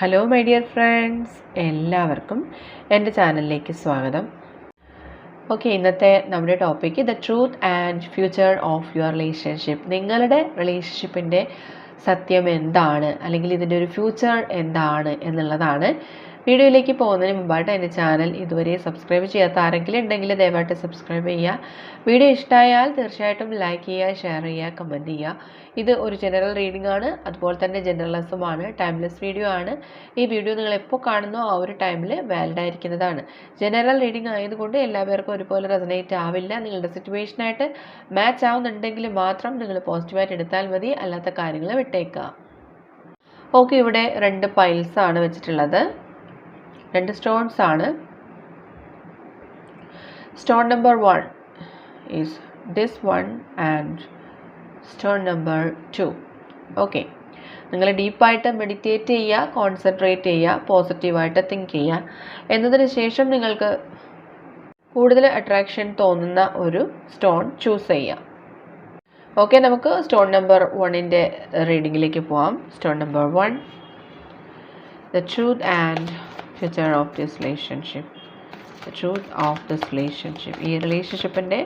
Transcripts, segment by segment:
Hello my dear friends എല്ലാവർക്കും എന്റെ ചാനലിലേക്ക് സ്വാഗതം. ഓക്കെ ഇന്നത്തെ നമ്മുടെ topic the truth and future of your relationship നിങ്ങളുടെ റിലേഷൻഷിപ്പിന്റെ സത്യം എന്താണ്? അല്ലെങ്കിൽ ഇതിന്റെ ഒരു ഫ്യൂച്ചർ എന്താണ് എന്നുള്ളതാണ് വീഡിയോയിലേക്ക് പോകുന്നതിന് മുമ്പായിട്ട് എന്റെ ചാനൽ ഇതുവരെ സബ്സ്ക്രൈബ് ചെയ്യാത്ത ആരെങ്കിലും ഉണ്ടെങ്കിൽ ദയവായിട്ട് സബ്സ്ക്രൈബ് ചെയ്യുക. വീഡിയോ ഇഷ്ടമായാൽ തീർച്ചയായിട്ടും ലൈക്ക് ചെയ്യുക ഷെയർ ചെയ്യുക കമന്റ് ചെയ്യുക. ഇത് ഒരു ജനറൽ റീഡിംഗ് ആണ്. അതുപോലെ തന്നെ ജനറലിസമാണ് ടൈംലെസ് വീഡിയോ ആണ്. ഈ വീഡിയോ നിങ്ങൾ എപ്പോൾ കാണുന്നോ ആ ഒരു ടൈമിൽ വാലിഡ് ആയിരിക്കുന്നതാണ്. ജനറൽ റീഡിംഗ് ആയതുകൊണ്ട് എല്ലാവർക്കും ഒരുപോലെ റെസനേറ്റ് ആവില്ല. നിങ്ങളുടെ സിറ്റുവേഷനായിട്ട് മാച്ച് ആവുന്നുണ്ടെങ്കിൽ മാത്രം നിങ്ങൾ പോസിറ്റീവായിട്ട് എടുത്താൽ മതി. അല്ലാത്ത കാര്യങ്ങൾ വിട്ടേക്കുക. ഓക്കെ ഇവിടെ രണ്ട് പൈൽസാണ് വെച്ചിട്ടുള്ളത്. രണ്ട് സ്റ്റോൺസ് ആണ്. Stone number one is this one and stone number two okay നിങ്ങൾ ഡീപ്പായിട്ട് മെഡിറ്റേറ്റ് ചെയ്യുക കോൺസെൻട്രേറ്റ് ചെയ്യുക പോസിറ്റീവായിട്ട് തിങ്ക് ചെയ്യുക. എന്നതിന് ശേഷം നിങ്ങൾക്ക് കൂടുതൽ അട്രാക്ഷൻ തോന്നുന്ന ഒരു സ്റ്റോൺ ചൂസ് ചെയ്യാം ഓക്കെ നമുക്ക് സ്റ്റോൺ നമ്പർ വണ്ണിന്റെ റീഡിങ്ങിലേക്ക് പോവാം. Stone number one the truth and future of this relationship the truth of this relationship ഈ റിലേഷൻഷിപ്പിന്റെ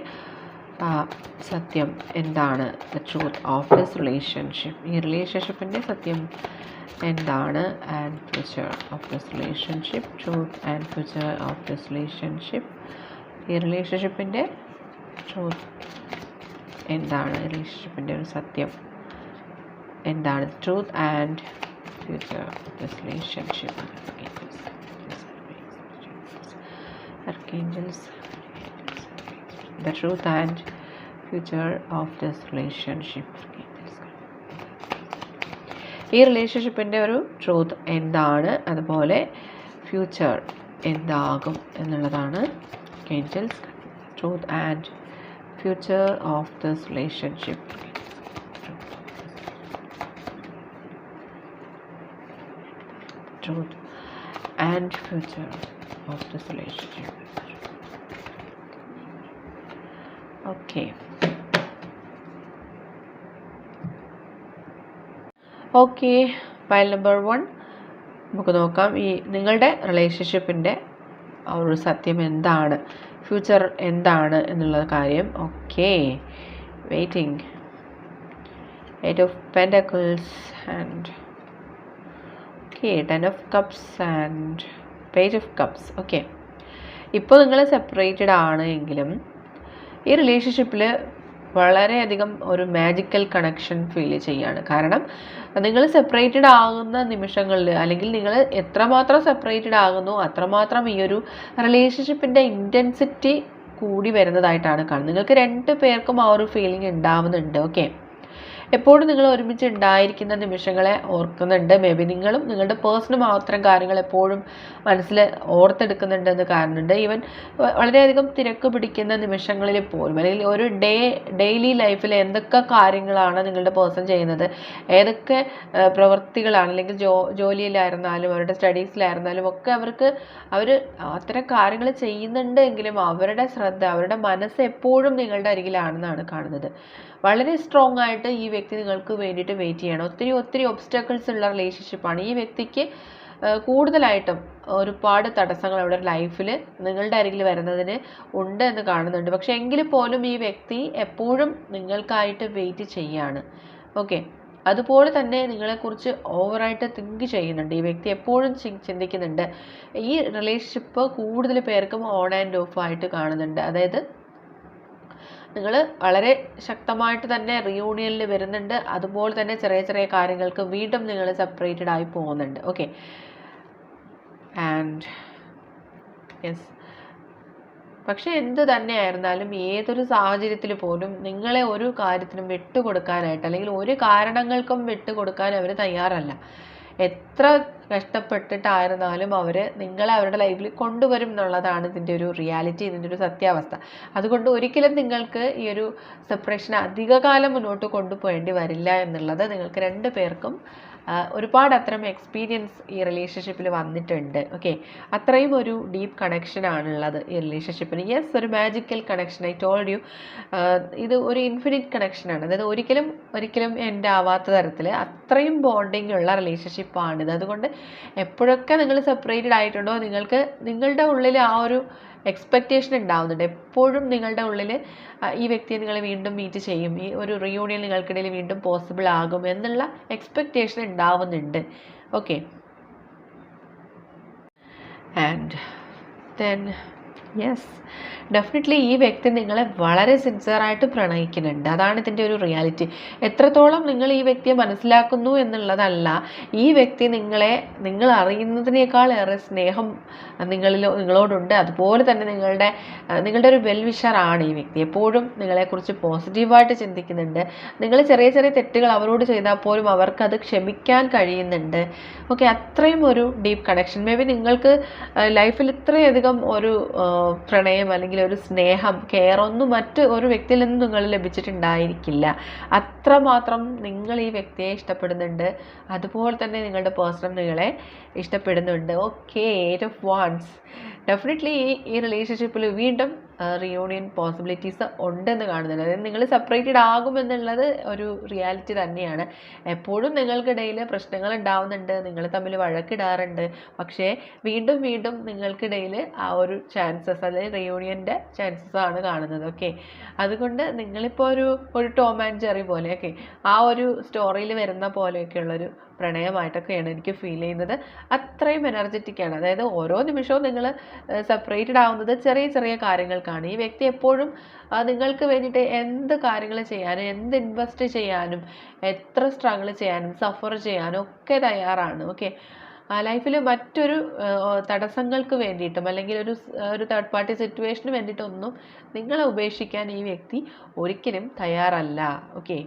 സത്യം എന്താണ്? The truth of this relationship ഈ റിലേഷൻഷിപ്പിന്റെ സത്യം എന്താണ്? And future of this relationship truth and future of this relationship ഈ റിലേഷൻഷിപ്പിന്റെ ട്രൂത്ത് എന്താണ്? റിലേഷൻഷിപ്പിന്റെ ഒരു സത്യം എന്താണ്? Truth and future of this relationship archangels the truth and future of this relationship. ഈ റിലേഷൻഷിപ്പിന്റെ ഒരു ട്രൂത്ത് എന്താണ്? അതുപോലെ ഫ്യൂച്ചർ എന്താകും എന്നുള്ളതാണ് angels truth and future of this relationship truth and future of this relationship. Okay. Okay file number one നമുക്ക് നോക്കാം. ഈ നിങ്ങളുടെ റിലേഷൻഷിപ്പിന്റെ ഒരു സത്യം എന്താണ്? ഫ്യൂച്ചർ എന്താണ് എന്നുള്ള കാര്യം. Okay waiting eight of pentacles and okay ten of cups and page of cups okay ഇപ്പോൾ നിങ്ങൾ സെപ്പറേറ്റഡ് ആണ് എങ്കിലും ഈ റിലേഷൻഷിപ്പിൽ വളരെയധികം ഒരു മാജിക്കൽ കണക്ഷൻ ഫീൽ ചെയ്യാണ്. കാരണം നിങ്ങൾ സെപ്പറേറ്റഡ് ആകുന്ന നിമിഷങ്ങളിൽ അല്ലെങ്കിൽ നിങ്ങൾ എത്രമാത്രം സെപ്പറേറ്റഡ് ആകുന്നു അത്രമാത്രം ഈ ഒരു റിലേഷൻഷിപ്പിന്റെ ഇന്റൻസിറ്റി കൂടി വരുന്നതായിട്ടാണ് കാണുന്നത്. നിങ്ങൾക്ക് രണ്ട് പേർക്കും ആ ഒരു ഫീലിംഗ് ഉണ്ടാവുന്നുണ്ട്. ഓക്കെ എപ്പോഴും നിങ്ങൾ ഒരുമിച്ച് ഉണ്ടായിരിക്കുന്ന നിമിഷങ്ങളെ ഓർക്കുന്നുണ്ട്. മേ ബി നിങ്ങളും നിങ്ങളുടെ പേഴ്സണൽ മാത്രം കാര്യങ്ങൾ എപ്പോഴും മനസ്സിൽ ഓർത്തെടുക്കുന്നുണ്ടെന്ന് കാരണമുണ്ട് ഈവൻ വളരെയധികം തിരക്ക് പിടിക്കുന്ന നിമിഷങ്ങളിൽ പോലും അല്ലെങ്കിൽ ഒരു ഡേ ഡെയിലി ലൈഫിൽ എന്തൊക്കെ കാര്യങ്ങളാണ് നിങ്ങളുടെ പേഴ്സൺ ചെയ്യുന്നത്? ഏതൊക്കെ പ്രവൃത്തികളാണ് അല്ലെങ്കിൽ ജോ ജോലിയിലായിരുന്നാലും അവരുടെ സ്റ്റഡീസിലായിരുന്നാലും ഒക്കെ അവർക്ക് അവർ അത്തരം കാര്യങ്ങൾ ചെയ്യുന്നുണ്ട് എങ്കിലും അവരുടെ ശ്രദ്ധ അവരുടെ മനസ്സ് എപ്പോഴും നിങ്ങളുടെ അരികിലാണെന്നാണ് കാണുന്നത്. വളരെ സ്ട്രോങ് ആയിട്ട് ഈ നിങ്ങൾക്ക് വേണ്ടിയിട്ട് വെയിറ്റ് ചെയ്യണം. ഒത്തിരി ഒത്തിരി ഒബ്സ്റ്റക്കിൾസ് ഉള്ള റിലേഷൻഷിപ്പാണ് ഈ വ്യക്തിക്ക് കൂടുതലായിട്ടും ഒരുപാട് തടസ്സങ്ങൾ അവിടെ ലൈഫിൽ നിങ്ങളുടെ അരികിൽ വരുന്നതിന് ഉണ്ട് എന്ന് കാണുന്നുണ്ട്. പക്ഷേ എങ്കിൽ പോലും ഈ വ്യക്തി എപ്പോഴും നിങ്ങൾക്കായിട്ട് വെയിറ്റ് ചെയ്യാണ്. ഓക്കെ അതുപോലെ തന്നെ നിങ്ങളെക്കുറിച്ച് ഓവറായിട്ട് തിങ്ക് ചെയ്യുന്നുണ്ട്. ഈ വ്യക്തി എപ്പോഴും ചിന്തിക്കുന്നുണ്ട്. ഈ റിലേഷൻഷിപ്പ് കൂടുതൽ പേർക്കും ഓൺ ആൻഡ് ഓഫ് ആയിട്ട് കാണുന്നുണ്ട്. അതായത് നിങ്ങൾ വളരെ ശക്തമായിട്ട് തന്നെ റിയൂണിയനിൽ വരുന്നുണ്ട്. അതുപോലെ തന്നെ ചെറിയ ചെറിയ കാര്യങ്ങൾക്ക് വീണ്ടും നിങ്ങൾ സെപ്പറേറ്റഡ് ആയി പോകുന്നുണ്ട്. ഓക്കെ ആൻഡ് യെസ് പക്ഷേ എന്ത് തന്നെ ആയിരുന്നാലും ഏതൊരു സാഹചര്യത്തിൽ പോലും നിങ്ങളെ ഒരു കാര്യത്തിനും വിട്ടുകൊടുക്കാനായിട്ട് അല്ലെങ്കിൽ ഒരു കാരണങ്ങൾക്കും വിട്ടുകൊടുക്കാൻ അവർ തയ്യാറല്ല. എത്ര കഷ്ടപ്പെട്ടിട്ടായിരുന്നാലും അവർ നിങ്ങളെ അവരുടെ ലൈഫിൽ കൊണ്ടുവരും എന്നുള്ളതാണ് ഇതിന്റെ ഒരു റിയാലിറ്റി ഇതിന്റെ ഒരു സത്യാവസ്ഥ. അതുകൊണ്ട് ഒരിക്കലും നിങ്ങൾക്ക് ഈ ഒരു സെപ്പറേഷൻ അധികകാലം മുന്നോട്ട് കൊണ്ടുപോകേണ്ടി വരില്ല എന്നുള്ളത് നിങ്ങൾക്ക് രണ്ട് പേർക്കും ഒരുപാട് അത്തരം എക്സ്പീരിയൻസ് ഈ റിലേഷൻഷിപ്പിൽ വന്നിട്ടുണ്ട്. ഓക്കെ അത്രയും ഒരു ഡീപ്പ് കണക്ഷൻ ആണുള്ളത് ഈ റിലേഷൻഷിപ്പിന് യെസ് ഒരു magical connection I told you ഇത് ഒരു ഇൻഫിനിറ്റ് കണക്ഷനാണ് അതായത് ഒരിക്കലും ഒരിക്കലും എന്റെ ആവാത്ത തരത്തിൽ അത്രയും ബോണ്ടിങ് ഉള്ള റിലേഷൻഷിപ്പാണിത് അതുകൊണ്ട് എപ്പോഴൊക്കെ നിങ്ങൾ സെപ്പറേറ്റഡ് ആയിട്ടുണ്ടോ നിങ്ങൾക്ക് നിങ്ങളുടെ ഉള്ളിൽ ആ ഒരു എക്സ്പെക്റ്റേഷൻ ഉണ്ടാവുന്നുണ്ട്. എപ്പോഴും നിങ്ങളുടെ ഉള്ളിൽ ഈ വ്യക്തിയെ നിങ്ങൾ വീണ്ടും മീറ്റ് ചെയ്യും. ഈ ഒരു റിയൂണിയൻ നിങ്ങൾക്കിടയിൽ വീണ്ടും പോസിബിൾ ആകും എന്നുള്ള എക്സ്പെക്റ്റേഷൻ ഉണ്ടാവുന്നുണ്ട്. Okay and then yes definitely ഈ വ്യക്തി നിങ്ങളെ വളരെ സിൻസിയറായിട്ട് പ്രണയിക്കുന്നുണ്ട്. അതാണ് ഇതിന്റെ ഒരു റിയാലിറ്റി എത്രത്തോളം നിങ്ങൾ ഈ വ്യക്തിയെ മനസ്സിലാക്കുന്നു എന്നുള്ളതല്ല ഈ വ്യക്തി നിങ്ങളെ നിങ്ങൾ അറിയുന്നതിനേക്കാൾ ഏറെ സ്നേഹം നിങ്ങളിൽ നിങ്ങളോടുണ്ട്. അതുപോലെ തന്നെ നിങ്ങളുടെ നിങ്ങളുടെ ഒരു വെൽവിഷറാണ് ഈ വ്യക്തി. എപ്പോഴും നിങ്ങളെക്കുറിച്ച് പോസിറ്റീവായിട്ട് ചിന്തിക്കുന്നുണ്ട്. നിങ്ങൾ ചെറിയ ചെറിയ തെറ്റുകൾ അവരോട് ചെയ്താൽ പോലും അവർക്കത് ക്ഷമിക്കാൻ കഴിയുന്നുണ്ട്. ഓക്കെ അത്രയും ഒരു ഡീപ്പ് കണക്ഷൻ മേ ബി നിങ്ങൾക്ക് ലൈഫിൽ ഇത്രയധികം ഒരു പ്രണയം അല്ലെങ്കിൽ ഒരു സ്നേഹം കെയർ ഒന്നും മറ്റ് ഒരു വ്യക്തിയിൽ നിന്നും നിങ്ങൾ ലഭിച്ചിട്ടുണ്ടായിരിക്കില്ല. അത്രമാത്രം നിങ്ങൾ ഈ വ്യക്തിയെ ഇഷ്ടപ്പെടുന്നുണ്ട്. അതുപോലെ തന്നെ നിങ്ങളുടെ പേഴ്സണൽ നിങ്ങളെ ഇഷ്ടപ്പെടുന്നുണ്ട്. ഓക്കെ ഓഫ് വാൺസ് ഡെഫിനറ്റ്ലി ഈ റിലേഷൻഷിപ്പിൽ വീണ്ടും റിയൂണിയൻ പോസിബിലിറ്റീസ് ഉണ്ടെന്ന് കാണുന്നുണ്ട്. അതായത് നിങ്ങൾ സെപ്പറേറ്റഡ് ആകുമെന്നുള്ളത് ഒരു റിയാലിറ്റി തന്നെയാണ്. എപ്പോഴും നിങ്ങൾക്കിടയിൽ പ്രശ്നങ്ങൾ ഉണ്ടാവുന്നുണ്ട് നിങ്ങൾ തമ്മിൽ വഴക്കിടാറുണ്ട്. പക്ഷേ വീണ്ടും വീണ്ടും നിങ്ങൾക്കിടയിൽ ആ ഒരു ചാൻസസ് അതായത് റിയൂണിയന്റെ ചാൻസസ് ആണ് കാണുന്നത്. ഓക്കെ അതുകൊണ്ട് നിങ്ങളിപ്പോൾ ഒരു ഒരു ടോം ആൻഡ് ജെറി പോലെയൊക്കെ ആ ഒരു സ്റ്റോറിയിൽ വരുന്ന പോലെയൊക്കെയുള്ളൊരു പ്രണയമായിട്ടൊക്കെയാണ് എനിക്ക് ഫീൽ ചെയ്യുന്നത്. അത്രയും എനർജറ്റിക്കാണ് അതായത് ഓരോ നിമിഷവും നിങ്ങൾ സെപ്പറേറ്റഡ് ആവുന്നത് ചെറിയ ചെറിയ കാര്യങ്ങൾക്കാണ് ഈ വ്യക്തി എപ്പോഴും നിങ്ങൾക്ക് വേണ്ടിയിട്ട് എന്ത് കാര്യങ്ങൾ ചെയ്യാനും എന്ത് ഇൻവെസ്റ്റ് ചെയ്യാനും എത്ര സ്ട്രഗിൾ ചെയ്യാനും സഫർ ചെയ്യാനും ഒക്കെ തയ്യാറാണ്. ഓക്കെ ലൈഫിൽ മറ്റൊരു തടസ്സങ്ങൾക്ക് വേണ്ടിയിട്ടും അല്ലെങ്കിൽ ഒരു ഒരു തേർഡ് പാർട്ടി സിറ്റുവേഷന് വേണ്ടിയിട്ടൊന്നും നിങ്ങളെ ഉപേക്ഷിക്കാൻ ഈ വ്യക്തി ഒരിക്കലും തയ്യാറല്ല. ഓക്കെ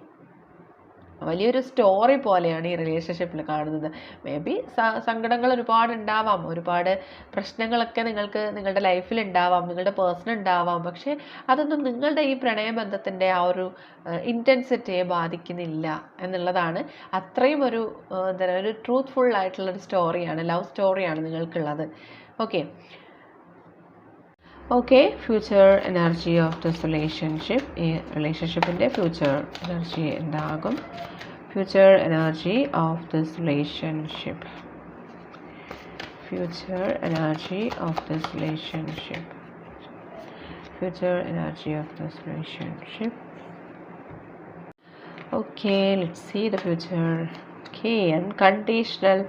വലിയൊരു സ്റ്റോറി പോലെയാണ് ഈ റിലേഷൻഷിപ്പിൽ കാണുന്നത്. മേ ബി സങ്കടങ്ങൾ ഒരുപാട് ഉണ്ടാവാം. ഒരുപാട് പ്രശ്നങ്ങളൊക്കെ നിങ്ങൾക്ക് നിങ്ങളുടെ ലൈഫിൽ ഉണ്ടാവാം. നിങ്ങളുടെ പേഴ്സണൽ ഉണ്ടാവാം. പക്ഷേ അതൊന്നും നിങ്ങളുടെ ഈ പ്രണയബന്ധത്തിന്റെ ആ ഒരു ഇന്റൻസിറ്റിയെ ബാധിക്കുന്നില്ല എന്നുള്ളതാണ് അത്രയും ഒരു എന്താ പറയുക ഒരു ട്രൂത്ത്ഫുൾ ആയിട്ടുള്ളൊരു സ്റ്റോറിയാണ് ലവ് സ്റ്റോറിയാണ് നിങ്ങൾക്കുള്ളത്. Okay okay future energy of this relationship ഈ റിലേഷൻഷിപ്പിന്റെ ഫ്യൂച്ചർ എനർജി എന്താകും? Future energy of this relationship future energy of this relationship future energy of this relationship okay let see the future okay unconditional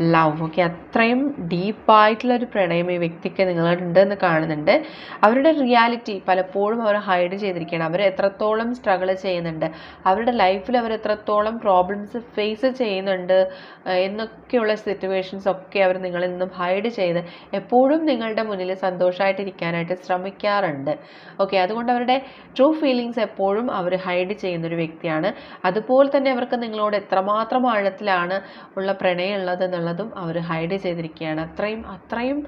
love okay അത്രയും ഡീപ്പായിട്ടുള്ളൊരു പ്രണയം ഈ വ്യക്തിക്ക് നിങ്ങളുണ്ടെന്ന് കാണുന്നുണ്ട്. അവരുടെ റിയാലിറ്റി പലപ്പോഴും അവർ ഹൈഡ് ചെയ്തിരിക്കുകയാണ്. അവർ എത്രത്തോളം സ്ട്രഗിൾ ചെയ്യുന്നുണ്ട്. അവരുടെ ലൈഫിൽ അവർ എത്രത്തോളം പ്രോബ്ലംസ് ഫേസ് ചെയ്യുന്നുണ്ട് എന്നൊക്കെയുള്ള സിറ്റുവേഷൻസ് ഒക്കെ അവർ നിങ്ങളിൽ നിന്നും ഹൈഡ് ചെയ്ത് എപ്പോഴും നിങ്ങളുടെ മുന്നിൽ സന്തോഷമായിട്ടിരിക്കാനായിട്ട് ശ്രമിക്കാറുണ്ട്. ഓക്കെ അതുകൊണ്ട് അവരുടെ ട്രൂ ഫീലിങ്സ് എപ്പോഴും അവർ ഹൈഡ് ചെയ്യുന്നൊരു വ്യക്തിയാണ്. അതുപോലെ തന്നെ അവർക്ക് നിങ്ങളോട് എത്രമാത്രം ആഴത്തിലാണ് ഉള്ള പ്രണയം ഉള്ളത് എന്നുള്ളതും അവർ ഹൈഡ് ചെയ്തിരിക്കുകയാണ്. അത്രയും അത്രയും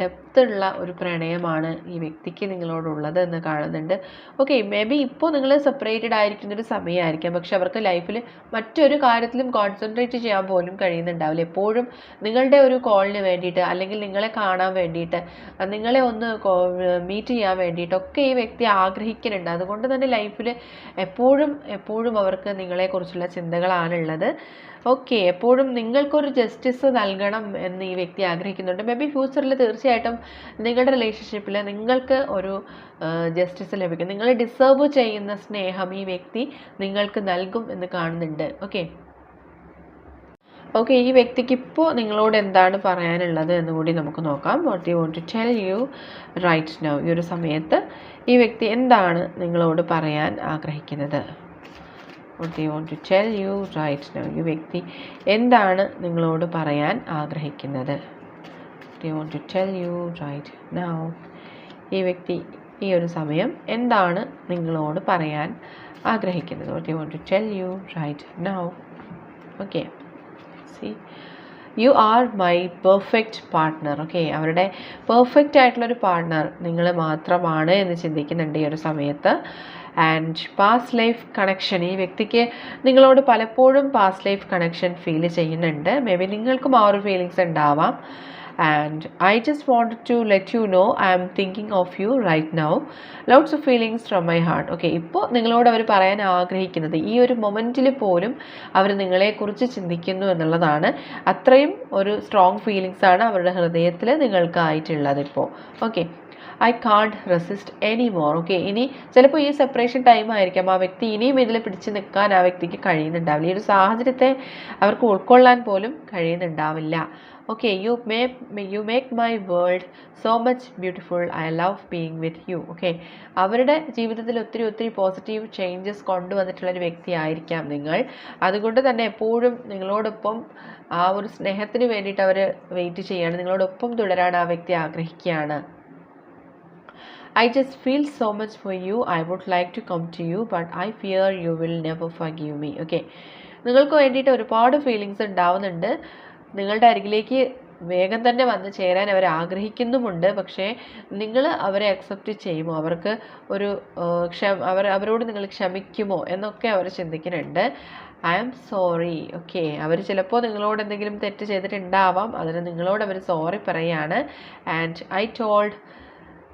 ഡെപ്ത് ഉള്ള ഒരു പ്രണയമാണ് ഈ വ്യക്തിക്ക് നിങ്ങളോടുള്ളത് എന്ന് കാണുന്നുണ്ട്. ഓക്കെ മേ ബി ഇപ്പോൾ നിങ്ങൾ സെപ്പറേറ്റഡ് ആയിരിക്കുന്ന ഒരു സമയമായിരിക്കാം പക്ഷെ അവർക്ക് ലൈഫിൽ മറ്റൊരു കാര്യത്തിലും കോൺസെൻട്രേറ്റ് ചെയ്യാൻ പോലും കഴിയുന്നുണ്ടാവില്ല. എപ്പോഴും നിങ്ങളുടെ ഒരു കോളിന് വേണ്ടിയിട്ട് അല്ലെങ്കിൽ നിങ്ങളെ കാണാൻ വേണ്ടിയിട്ട് നിങ്ങളെ ഒന്ന് മീറ്റ് ചെയ്യാൻ വേണ്ടിയിട്ടൊക്കെ ഈ വ്യക്തി ആഗ്രഹിക്കുന്നുണ്ട്. അതുകൊണ്ട് തന്നെ ലൈഫിൽ എപ്പോഴും എപ്പോഴും അവർക്ക് നിങ്ങളെക്കുറിച്ചുള്ള ചിന്തകളാണുള്ളത്. ഓക്കെ എപ്പോഴും നിങ്ങൾക്കൊരു ജസ്റ്റിസ് നൽകണം എന്ന് ഈ വ്യക്തി ആഗ്രഹിക്കുന്നുണ്ട്. മേ ബി ഫ്യൂച്ചറിൽ തീർച്ചയായിട്ടും നിങ്ങളുടെ റിലേഷൻഷിപ്പിൽ നിങ്ങൾക്ക് ഒരു ജസ്റ്റിസ് ലഭിക്കും. നിങ്ങൾ ഡിസേർവ് ചെയ്യുന്ന സ്നേഹം ഈ വ്യക്തി നിങ്ങൾക്ക് നൽകും എന്ന് കാണുന്നുണ്ട്. ഓക്കെ ഓക്കെ ഈ വ്യക്തിക്ക് ഇപ്പോൾ നിങ്ങളോട് എന്താണ് പറയാനുള്ളത് എന്ന് കൂടി നമുക്ക് നോക്കാം. What you want to tell you right now ഈ ഒരു സമയത്ത് ഈ വ്യക്തി എന്താണ് നിങ്ങളോട് പറയാൻ ആഗ്രഹിക്കുന്നത്? What you want to tell you right now ഈ വ്യക്തി. എന്താണ് നിങ്ങളോട് പറയാൻ ആഗ്രഹിക്കുന്നത്? You want to tell you right now ഈ വ്യക്തി ഈ ഒരു സമയം എന്താണ് നിങ്ങളോട് പറയാൻ ആഗ്രഹിക്കുന്നത്? What you want to tell you right now okay see you are my perfect partner okay അവരുടെ പെർഫെക്റ്റ് ആയിട്ടുള്ളൊരു പാർട്ട്ണർ നിങ്ങൾ മാത്രമാണ് എന്ന് ചിന്തിക്കുന്നുണ്ട് ഈ ഒരു സമയത്ത്. ആൻഡ് പാസ്റ്റ് ലൈഫ് കണക്ഷൻ ഈ വ്യക്തിക്ക് നിങ്ങളോട് പലപ്പോഴും പാസ്റ്റ് ലൈഫ് കണക്ഷൻ ഫീൽ ചെയ്യുന്നുണ്ട്. മേ ബി നിങ്ങൾക്കും ആ ഒരു ഫീലിങ്സ് ഉണ്ടാവാം. And I just want to let you know I'm thinking of you right now lots of feelings from my heart okay ഇപ്പോൾ നിങ്ങളോട് അവർ പറയാൻ ആഗ്രഹിക്കുന്നത് ഈ ഒരു മൊമെന്റിൽ പോലും അവർ നിങ്ങളെക്കുറിച്ച് ചിന്തിക്കുന്നു എന്നുള്ളതാണ്. അത്രയും ഒരു സ്ട്രോങ് ഫീലിങ്സ് ആണ് അവരുടെ ഹൃദയത്തിൽ നിങ്ങൾക്കായിട്ടുള്ളത് ഇപ്പോൾ okay I can't resist any more okay ഇനി ചിലപ്പോൾ ഈ സെപ്പറേഷൻ ടൈം ആയിരിക്കാം. ആ വ്യക്തി ഇനിയും ഇതിൽ പിടിച്ച് നിൽക്കാൻ ആ വ്യക്തിക്ക് കഴിയുന്നുണ്ടാവില്ല. ഈ ഒരു സാഹചര്യത്തെ അവർക്ക് ഉൾക്കൊള്ളാൻ പോലും കഴിയുന്നുണ്ടാവില്ല. Okay you may you make my world so much beautiful I love being with you okay അവരുടെ ജീവിതത്തിൽ ഒത്തിരി ഒത്തിരി പോസിറ്റീവ് ചേഞ്ചസ് കൊണ്ടുവന്നിട്ടുള്ള ഒരു വ്യക്തിയായിരിക്കാം നിങ്ങൾ. അതുകൊണ്ട് തന്നെ എപ്പോഴും നിങ്ങളോടൊപ്പം ആ ഒരു സ്നേഹത്തിന് വേണ്ടിയിട്ട് അവർ വെയിറ്റ് ചെയ്യാണ്. നിങ്ങളോടൊപ്പം തുടരാൻ ആ വ്യക്തി ആഗ്രഹിക്കുകയാണ്. I just feel so much for you. I would like to come to you, but I fear you will never forgive me. Okay. നിങ്ങൾക്ക് വേണ്ടിയിട്ട് ഒരുപാട് ഫീലിങ്സ് ഉണ്ടാവുന്നുണ്ട്. നിങ്ങളുടെ അരികിലേക്ക് വേഗം തന്നെ വന്ന് ചേരാൻ അവർ ആഗ്രഹിക്കുന്നുമുണ്ട്. പക്ഷേ നിങ്ങൾ അവരെ അക്സെപ്റ്റ് ചെയ്യുമോ? അവർക്ക് ഒരു ക്ഷമ അവർ അവരോട് നിങ്ങൾ ക്ഷമിക്കുമോ എന്നൊക്കെ അവർ ചിന്തിക്കുന്നുണ്ട്. ഐ ആം സോറി ഓക്കെ അവർ ചിലപ്പോൾ നിങ്ങളോട് എന്തെങ്കിലും തെറ്റ് ചെയ്തിട്ടുണ്ടാവാം. അതിന് നിങ്ങളോട് അവർ സോറി പറയാണ്. And I told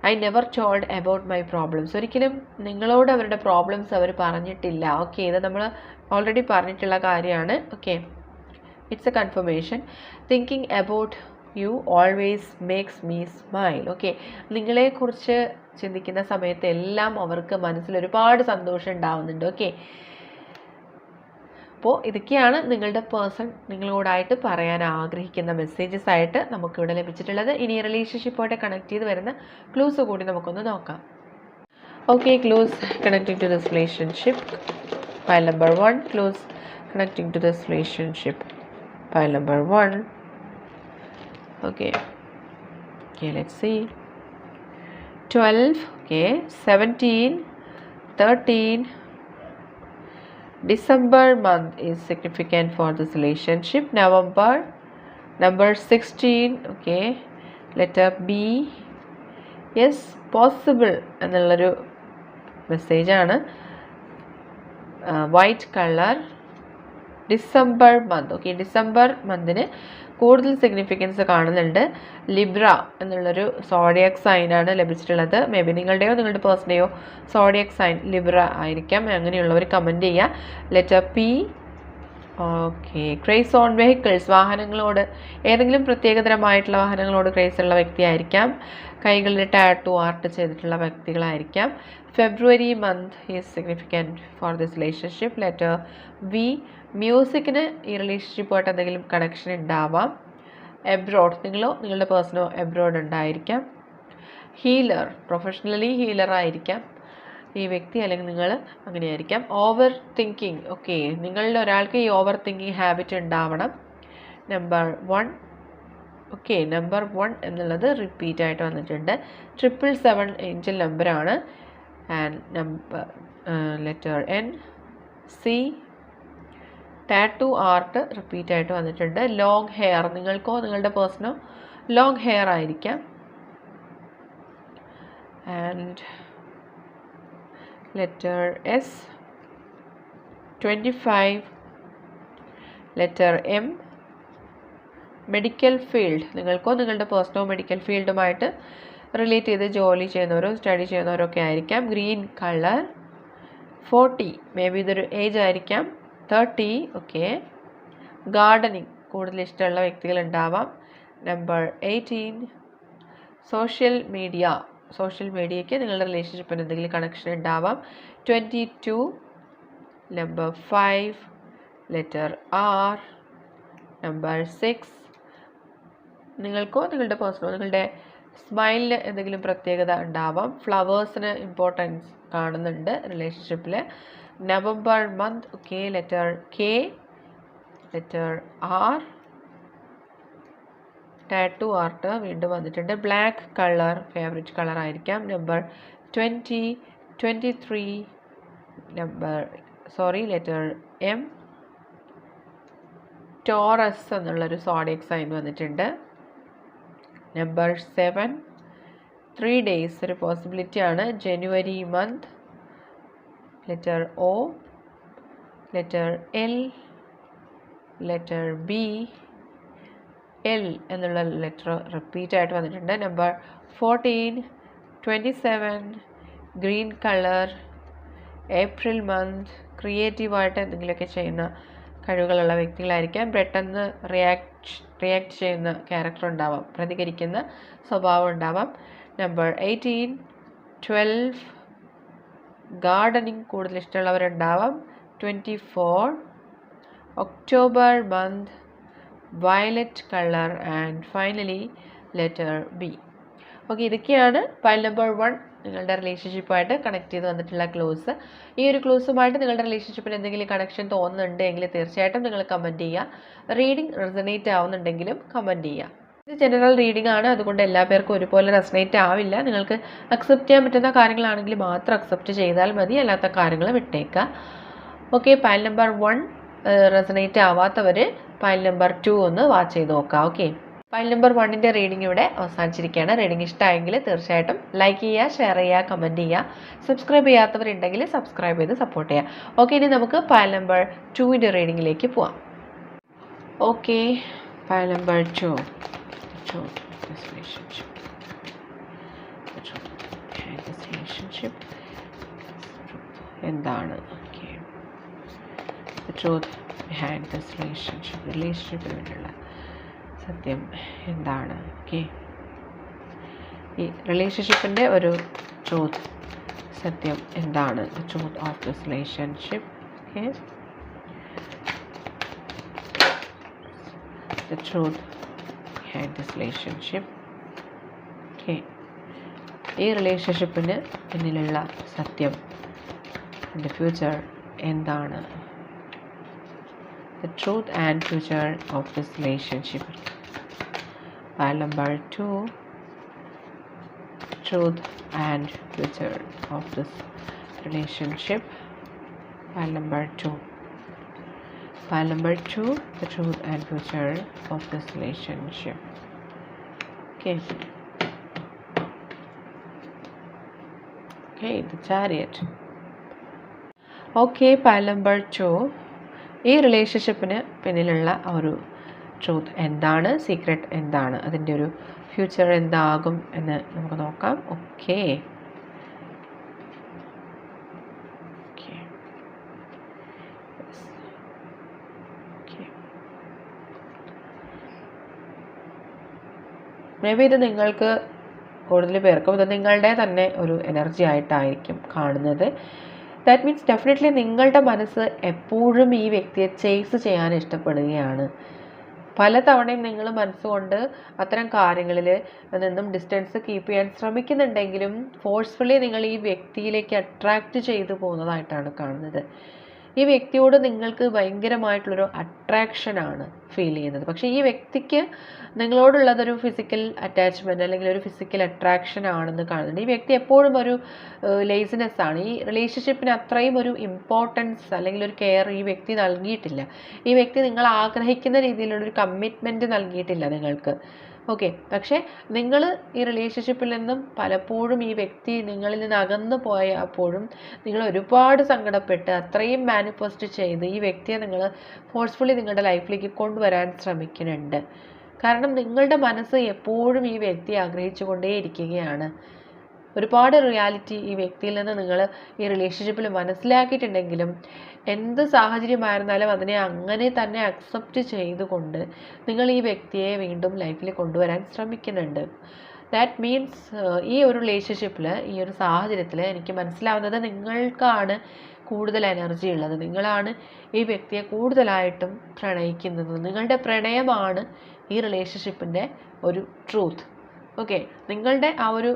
I never told about my problems ഒരിക്കലും നിങ്ങളോട് അവരുടെ പ്രോബ്ലംസ് അവർ പറഞ്ഞിട്ടില്ല. ഓക്കെ ഇത് നമ്മൾ ഓൾറെഡി പറഞ്ഞിട്ടുള്ള കാര്യമാണ്. Okay it's a confirmation thinking about you always makes me smile okay നിങ്ങളെക്കുറിച്ച് ചിന്തിക്കുന്ന സമയത്ത് എല്ലാം അവർക്ക് മനസ്സിൽ ഒരുപാട് സന്തോഷം ഉണ്ടാവുന്നുണ്ട്. ഓക്കെ അപ്പോൾ ഇതൊക്കെയാണ് നിങ്ങളുടെ പേഴ്സൺ നിങ്ങളോടായിട്ട് പറയാൻ ആഗ്രഹിക്കുന്ന മെസ്സേജസ് ആയിട്ട് നമുക്കിവിടെ ലഭിച്ചിട്ടുള്ളത്. ഇനി റിലേഷൻഷിപ്പായിട്ട് കണക്ട് ചെയ്ത് വരുന്ന ക്ലൂസ് കൂടി നമുക്കൊന്ന് നോക്കാം. Okay clues connecting to this relationship file number one clues connecting to this relationship file number one okay okay let see twelve okay seventeen thirteen December month is significant for this relationship. November, number 16, okay. Letter B. Yes, possible എന്നുള്ളൊരു മെസ്സേജാണ് white colour December month okay December മന്തിന് കൂടുതൽ significance കാണുന്നുണ്ട്. Libra എന്നുള്ളൊരു Zodiac സൈനാണ് ലഭിച്ചിട്ടുള്ളത്. May be നിങ്ങളുടെയോ നിങ്ങളുടെ പേഴ്സണെയോ Zodiac sign Libra ആയിരിക്കാം. അങ്ങനെയുള്ളവർ comment ചെയ്യുക letter P okay craze on vehicles വാഹനങ്ങളോട് ഏതെങ്കിലും പ്രത്യേകതരമായിട്ടുള്ള വാഹനങ്ങളോട് ക്രേസ് ഉള്ള വ്യക്തിയായിരിക്കാം കൈകളിൽ ടാറ്റു ആർട്ട് ചെയ്തിട്ടുള്ള വ്യക്തികളായിരിക്കാം. February month is significant for this relationship letter V മ്യൂസിക്കിന് ഈ റിലേഷൻഷിപ്പുമായിട്ട് എന്തെങ്കിലും കണക്ഷൻ ഉണ്ടാവാം എബ്രോഡ് നിങ്ങളോ നിങ്ങളുടെ പേഴ്സണോ എബ്രോഡ് ഉണ്ടായിരിക്കാം ഹീലർ പ്രൊഫഷണലി ഹീലർ ആയിരിക്കാം. ഈ വ്യക്തി അല്ലെങ്കിൽ നിങ്ങൾ അങ്ങനെയായിരിക്കാം. ഓവർ തിങ്കിങ് ഓക്കെ നിങ്ങളുടെ ഒരാൾക്ക് ഈ ഓവർ തിങ്കിങ് ഹാബിറ്റ് ഉണ്ടാവണം number one okay number one എന്നുള്ളത് റിപ്പീറ്റ് ആയിട്ട് വന്നിട്ടുണ്ട്. ട്രിപ്പിൾ സെവൻ ഏഞ്ചൽ നമ്പറാണ് and number letter N C tattoo art repeat ആയിട്ട് വന്നിട്ടുണ്ട്. ലോങ് ഹെയർ നിങ്ങൾക്കോ നിങ്ങളുടെ പേഴ്സണോ ലോങ് ഹെയർ ആയിരിക്കാം. And letter S twenty five letter M medical field നിങ്ങൾക്കോ നിങ്ങളുടെ പേഴ്സണോ മെഡിക്കൽ ഫീൽഡുമായിട്ട് റിലേറ്റ് ചെയ്ത് ജോലി ചെയ്യുന്നവരോ സ്റ്റഡി ചെയ്യുന്നവരോ ഒക്കെ ആയിരിക്കാം. Green colour forty maybe ഇതൊരു ഏജ് ആയിരിക്കാം. തേർട്ടി ഓക്കെ ഗാർഡനിങ് കൂടുതൽ ഇഷ്ടമുള്ള വ്യക്തികൾ ഉണ്ടാവാം. Number eighteen social media social മീഡിയയ്ക്ക് നിങ്ങളുടെ റിലേഷൻഷിപ്പിന് എന്തെങ്കിലും കണക്ഷൻ ഉണ്ടാവാം. Twenty two number five letter R number six നിങ്ങൾക്കോ നിങ്ങളുടെ പേഴ്സണോ നിങ്ങളുടെ സ്മൈലിന് എന്തെങ്കിലും പ്രത്യേകത ഉണ്ടാവാം. ഫ്ലവേഴ്സിന് ഇമ്പോർട്ടൻസ് കാണുന്നുണ്ട് റിലേഷൻഷിപ്പിൽ November month K letter K letter R tattoo art വീണ്ടും വന്നിട്ടുണ്ട്. ബ്ലാക്ക് കളർ ഫേവറേറ്റ് കളർ ആയിരിക്കാം. Number twenty twenty three number sorry letter M Taurus എന്നുള്ളൊരു സോഡിയക് സൈൻ വന്നിട്ടുണ്ട്. നമ്പർ സെവൻ ത്രീ ഡേയ്സ് ഒരു പോസിബിലിറ്റി ആണ്. January month letter O letter L letter B L എന്നുള്ള letter repeat ആയിട്ട് വന്നിട്ടുണ്ട്. Number fourteen twenty seven green colour April month ക്രിയേറ്റീവായിട്ട് എന്തെങ്കിലുമൊക്കെ ചെയ്യുന്ന കഴിവുകളുള്ള വ്യക്തികളായിരിക്കാം. പെട്ടെന്ന് റിയാക്ട് റിയാക്ട് ചെയ്യുന്ന ക്യാരക്ടർ ഉണ്ടാവാം. പ്രതികരിക്കുന്ന സ്വഭാവം ഉണ്ടാവാം. നമ്പർ എയ്റ്റീൻ ട്വൽവ് ഗാർഡനിങ് കൂടുതൽ ഇഷ്ടമുള്ളവരുണ്ടാവാം. Twenty four October month violet colour and finally letter B okay ഇതൊക്കെയാണ് ഫയൽ നമ്പർ വൺ നിങ്ങളുടെ റിലേഷൻഷിപ്പുമായിട്ട് കണക്ട് ചെയ്ത് വന്നിട്ടുള്ള ക്ലോസ് ഈ ഒരു ക്ലോസുമായിട്ട് നിങ്ങളുടെ റിലേഷൻഷിപ്പിൽ എന്തെങ്കിലും കണക്ഷൻ തോന്നുന്നുണ്ട് എങ്കിൽ തീർച്ചയായിട്ടും നിങ്ങൾ കമന്റ് ചെയ്യുക. റീഡിംഗ് റെസനേറ്റ് ആവുന്നുണ്ടെങ്കിലും കമന്റ് ചെയ്യുക. ഇത് ജനറൽ റീഡിംഗ് ആണ്. അതുകൊണ്ട് എല്ലാ പേർക്കും ഒരുപോലെ റെസനേറ്റ് ആവില്ല. നിങ്ങൾക്ക് അക്സെപ്റ്റ് ചെയ്യാൻ പറ്റുന്ന കാര്യങ്ങളാണെങ്കിൽ മാത്രം അക്സെപ്റ്റ് ചെയ്താൽ മതി. അല്ലാത്ത കാര്യങ്ങൾ വിട്ടേക്കുക. Okay file number one resonate ആവാത്തവർ file number two ഒന്ന് വാച്ച് ചെയ്ത് നോക്കാം ഓക്കെ ഫയൽ നമ്പർ വണ്ണിന്റെ റീഡിംഗ് ഇവിടെ അവസാനിച്ചിരിക്കുകയാണ്. റീഡിംഗ് ഇഷ്ടമായെങ്കിൽ തീർച്ചയായിട്ടും ലൈക്ക് ചെയ്യുക ഷെയർ ചെയ്യുക കമന്റ് ചെയ്യുക. സബ്സ്ക്രൈബ് ചെയ്യാത്തവരുണ്ടെങ്കിൽ സബ്സ്ക്രൈബ് ചെയ്ത് സപ്പോർട്ട് ചെയ്യുക. ഓക്കെ ഇനി നമുക്ക് ഫയൽ നമ്പർ ടുവിന്റെ റീഡിങ്ങിലേക്ക് പോവാം. ഓക്കെ ഫയൽ നമ്പർ ടു എന്താണ്? Okay the this relationship this relationship റിലേഷൻഷിപ്പിന് വേണ്ടിയുള്ള സത്യം എന്താണ്? ഓക്കെ. ഈ റിലേഷൻഷിപ്പിന്റെ ഒരു ട്രൂത്ത് സത്യം എന്താണ്? The truth of this relationship okay. The truth hand this relationship okay. ഈ റിലേഷൻഷിപ്പിന് പിന്നിലുള്ള സത്യം എന്റെ ഫ്യൂച്ചർ എന്താണ്? The truth and future of this relationship. File number two truth and future of this relationship. File number two. File number two the truth and future of this relationship. Okay. Okay, the chariot. Okay file number two ഈ റിലേഷൻഷിപ്പിന് പിന്നിലുള്ള ആ ഒരു truth എന്താണ് secret എന്താണ് അതിന്റെ ഒരു future എന്താകും എന്ന് നമുക്ക് നോക്കാം. ഓക്കെ മേ ബി ഇത് നിങ്ങൾക്ക് കൂടുതൽ പേർക്കും ഇത് നിങ്ങളുടെ തന്നെ ഒരു എനർജി ആയിട്ടായിരിക്കും കാണുന്നത്. ദാറ്റ് മീൻസ് ഡെഫിനറ്റ്ലി നിങ്ങളുടെ മനസ്സ് എപ്പോഴും ഈ വ്യക്തിയെ ചേസ് ചെയ്യാൻ ഇഷ്ടപ്പെടുകയാണ്. പലതവണയും നിങ്ങൾ മനസ്സുകൊണ്ട് അത്തരം കാര്യങ്ങളിൽ നിന്നും ഡിസ്റ്റൻസ് കീപ്പ് ചെയ്യാൻ ശ്രമിക്കുന്നുണ്ടെങ്കിലും ഫോഴ്സ്ഫുള്ളി നിങ്ങൾ ഈ വ്യക്തിയിലേക്ക് അട്രാക്റ്റ് ചെയ്തു പോകുന്നതായിട്ടാണ് കാണുന്നത്. ഈ വ്യക്തിയോട് നിങ്ങൾക്ക് ഭയങ്കരമായിട്ടുള്ളൊരു അട്രാക്ഷനാണ് ഫീൽ ചെയ്യുന്നത്. പക്ഷേ ഈ വ്യക്തിക്ക് നിങ്ങളോടുള്ളതൊരു ഫിസിക്കൽ അറ്റാച്ച്മെന്റ് അല്ലെങ്കിൽ ഒരു ഫിസിക്കൽ അട്രാക്ഷൻ ആണെന്ന് കാണുന്നുണ്ട്. ഈ വ്യക്തി എപ്പോഴും ഒരു ലേസിനെസ് ആണ്. ഈ റിലേഷൻഷിപ്പിന് അത്രയും ഒരു ഇമ്പോർട്ടൻസ് അല്ലെങ്കിൽ ഒരു കെയർ ഈ വ്യക്തി നൽകിയിട്ടില്ല. ഈ വ്യക്തി നിങ്ങൾ ആഗ്രഹിക്കുന്ന രീതിയിലുള്ളൊരു കമ്മിറ്റ്മെന്റ് നൽകിയിട്ടില്ല നിങ്ങൾക്ക്. ഓക്കെ പക്ഷേ നിങ്ങൾ ഈ റിലേഷൻഷിപ്പിൽ നിന്നും പലപ്പോഴും ഈ വ്യക്തി നിങ്ങളിൽ നിന്ന് അകന്നു പോയപ്പോഴും നിങ്ങൾ ഒരുപാട് സങ്കടപ്പെട്ട് അത്രയും മാനിഫെസ്റ്റ് ചെയ്ത് ഈ വ്യക്തിയെ നിങ്ങൾ ഫോഴ്സ്ഫുള്ളി നിങ്ങളുടെ ലൈഫിലേക്ക് കൊണ്ടുവരാൻ ശ്രമിക്കുന്നുണ്ട്. കാരണം നിങ്ങളുടെ മനസ്സ് എപ്പോഴും ഈ വ്യക്തിയെ ആഗ്രഹിച്ചു കൊണ്ടേയിരിക്കുകയാണ് ഒരുപാട് റിയാലിറ്റി ഈ വ്യക്തിയിൽ നിന്ന് നിങ്ങൾ ഈ റിലേഷൻഷിപ്പിൽ മനസ്സിലാക്കിയിട്ടുണ്ടെങ്കിലും എന്ത് സാഹചര്യമായിരുന്നാലും അതിനെ അങ്ങനെ തന്നെ അക്സെപ്റ്റ് ചെയ്തുകൊണ്ട് നിങ്ങൾ ഈ വ്യക്തിയെ വീണ്ടും ലൈഫിൽ കൊണ്ടുവരാൻ ശ്രമിക്കുന്നുണ്ട്. ദാറ്റ് മീൻസ് ഈ ഒരു റിലേഷൻഷിപ്പിൽ ഈ ഒരു സാഹചര്യത്തിൽ എനിക്ക് മനസ്സിലാവുന്നത് നിങ്ങൾക്കാണ് കൂടുതൽ എനർജി ഉള്ളത്. നിങ്ങളാണ് ഈ വ്യക്തിയെ കൂടുതലായിട്ടും പ്രണയിക്കുന്നത്. നിങ്ങളുടെ പ്രണയമാണ് ഈ റിലേഷൻഷിപ്പിന്റെ ഒരു ട്രൂത്ത് ഓക്കെ നിങ്ങളുടെ ആ ഒരു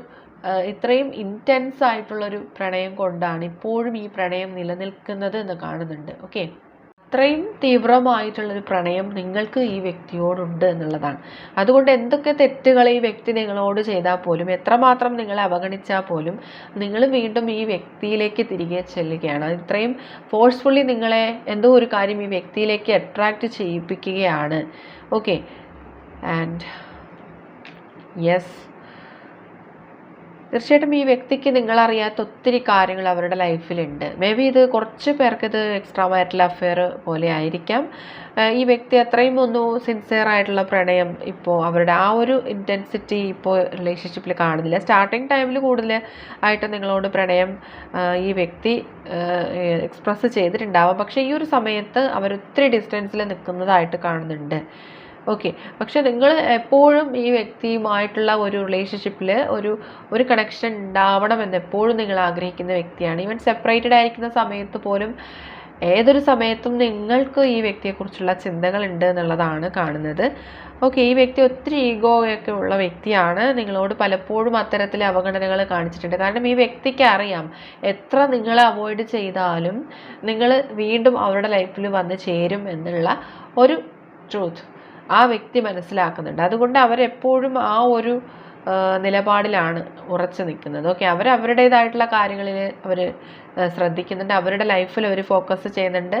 ഇത്രയും ഇന്റൻസ് ആയിട്ടുള്ളൊരു പ്രണയം കൊണ്ടാണ് ഇപ്പോഴും ഈ പ്രണയം നിലനിൽക്കുന്നത് എന്ന് കാണുന്നുണ്ട്. ഓക്കെ അത്രയും തീവ്രമായിട്ടുള്ളൊരു പ്രണയം നിങ്ങൾക്ക് ഈ വ്യക്തിയോടുണ്ട് എന്നുള്ളതാണ്. അതുകൊണ്ട് എന്തൊക്കെ തെറ്റുകൾ ഈ വ്യക്തി നിങ്ങളോട് ചെയ്താൽ പോലും എത്രമാത്രം നിങ്ങളെ അവഗണിച്ചാൽ പോലും നിങ്ങൾ വീണ്ടും ഈ വ്യക്തിയിലേക്ക് തിരികെ ചെല്ലുകയാണ്. ഇത്രയും ഫോഴ്സ്ഫുള്ളി നിങ്ങളെ എന്തോ ഒരു കാര്യം ഈ വ്യക്തിയിലേക്ക് അട്രാക്റ്റ് ചെയ്യിപ്പിക്കുകയാണ്. ഓക്കെ ആൻഡ് യെസ് തീർച്ചയായിട്ടും ഈ വ്യക്തിക്ക് നിങ്ങളറിയാത്ത ഒത്തിരി കാര്യങ്ങൾ അവരുടെ ലൈഫിലുണ്ട്. മേ ബി ഇത് കുറച്ച് പേർക്ക് ഇത് എക്സ്ട്രാ മാരിറ്റൽ അഫെയർ പോലെ ആയിരിക്കാം. ഈ വ്യക്തി അത്രയും ഒന്ന് സിൻസിയർ ആയിട്ടുള്ള പ്രണയം ഇപ്പോൾ അവരുടെ ആ ഒരു ഇന്റൻസിറ്റി ഇപ്പോൾ റിലേഷൻഷിപ്പിൽ കാണുന്നില്ല. സ്റ്റാർട്ടിങ് ടൈമിൽ കൂടുതൽ ആയിട്ട് നിങ്ങളോട് പ്രണയം ഈ വ്യക്തി എക്സ്പ്രസ് ചെയ്തിട്ടുണ്ടാവാം. പക്ഷേ ഈ ഒരു സമയത്ത് അവർ ഒത്തിരി ഡിസ്റ്റൻസിൽ നിൽക്കുന്നതായിട്ട് കാണുന്നുണ്ട്. ഓക്കെ പക്ഷെ നിങ്ങൾ എപ്പോഴും ഈ വ്യക്തിയുമായിട്ടുള്ള ഒരു റിലേഷൻഷിപ്പിൽ ഒരു ഒരു കണക്ഷൻ ഉണ്ടാവണമെന്ന് എപ്പോഴും നിങ്ങൾ ആഗ്രഹിക്കുന്ന വ്യക്തിയാണ്. ഈവൻ സെപ്പറേറ്റഡ് ആയിരിക്കുന്ന സമയത്ത് പോലും ഏതൊരു സമയത്തും നിങ്ങൾക്ക് ഈ വ്യക്തിയെക്കുറിച്ചുള്ള ചിന്തകളുണ്ട് എന്നുള്ളതാണ് കാണുന്നത്. ഓക്കെ ഈ വ്യക്തി ഒത്തിരി ഈഗോ ഒക്കെ ഉള്ള വ്യക്തിയാണ്. നിങ്ങളോട് പലപ്പോഴും അത്തരത്തിൽ അവഗണനകൾ കാണിച്ചിട്ടുണ്ട്. കാരണം ഈ വ്യക്തിക്ക് അറിയാം എത്ര നിങ്ങളെ അവോയ്ഡ് ചെയ്താലും നിങ്ങൾ വീണ്ടും അവരുടെ ലൈഫിൽ വന്ന് ചേരും എന്നുള്ള ഒരു ട്രൂത്ത് ആ വ്യക്തി മനസ്സിലാക്കുന്നുണ്ട്. അതുകൊണ്ട് അവരെപ്പോഴും ആ ഒരു നിലപാടിലാണ് ഉറച്ചു നിൽക്കുന്നത്. ഓക്കെ അവർ അവരുടേതായിട്ടുള്ള കാര്യങ്ങളിൽ അവർ ശ്രദ്ധിക്കുന്നുണ്ട്. അവരുടെ ലൈഫിൽ അവർ ഫോക്കസ് ചെയ്യുന്നുണ്ട്.